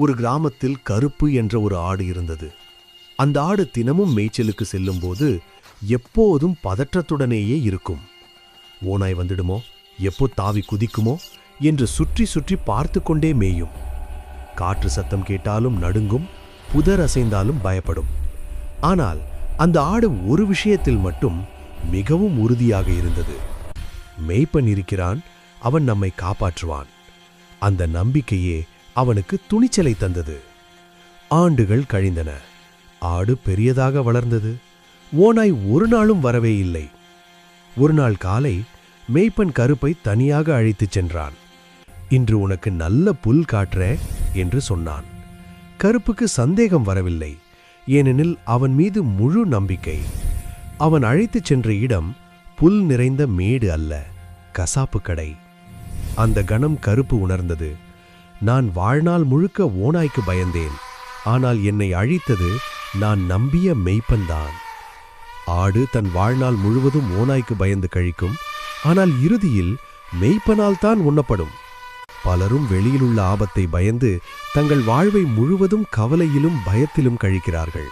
ஒரு கிராமத்தில் கருப்பு என்ற ஒரு ஆடு இருந்தது. அந்த ஆடு தினமும் மேய்ச்சலுக்கு செல்லும்போது எப்போதும் பதற்றத்துடனேயே இருக்கும். ஓனாய் வந்துடுமோ? எப்போ தாவி குதிக்குமோ? என்று சுற்றி சுற்றி பார்த்து கொண்டே மேயும். காற்று சத்தம் கேட்டாலும் நடுங்கும் புதர் அசைந்தாலும் பயப்படும். ஆனால் அந்த ஆடு ஒரு விஷயத்தில் மட்டும் மிகவும் உறுதியாக இருந்தது. மேய்ப்பன் இருக்கிறான் அவன் நம்மை காப்பாற்றுவான். அந்த நம்பிக்கையே அவனுக்கு துணிச்சலை தந்தது. ஆண்டுகள் கழிந்தன. ஆடு பெரியதாக வளர்ந்தது. ஓனாய் ஒரு நாளும் வரவே இல்லை. ஒரு நாள் காலை மேய்ப்பன் கருப்பை தனியாக அழைத்துச் சென்றான். இன்று உனக்கு நல்ல புல் காட்டுற என்று சொன்னான். கருப்புக்கு சந்தேகம் வரவில்லை. ஏனெனில் அவன் மீது முழு நம்பிக்கை. அவன் அழைத்துச் சென்ற இடம் புல் நிறைந்த மேடு அல்ல கசாப்பு கடை. அந்த கணம் கருப்பு உணர்ந்தது. நான் வாழ்நாள் முழுக்க ஓனாய்க்கு பயந்தேன். ஆனால் என்னை அழித்தது நான் நம்பிய மெய்ப்பன்தான் ஆடு தன் வாழ்நாள் முழுவதும் ஓனாய்க்கு பயந்து கழிக்கும். ஆனால் இறுதியில் மெய்ப்பனால் தான் உண்ணப்படும். பலரும் வெளியிலுள்ள ஆபத்தை பயந்து தங்கள் வாழ்வை முழுவதும் கவலையிலும் பயத்திலும் கழிக்கிறார்கள்.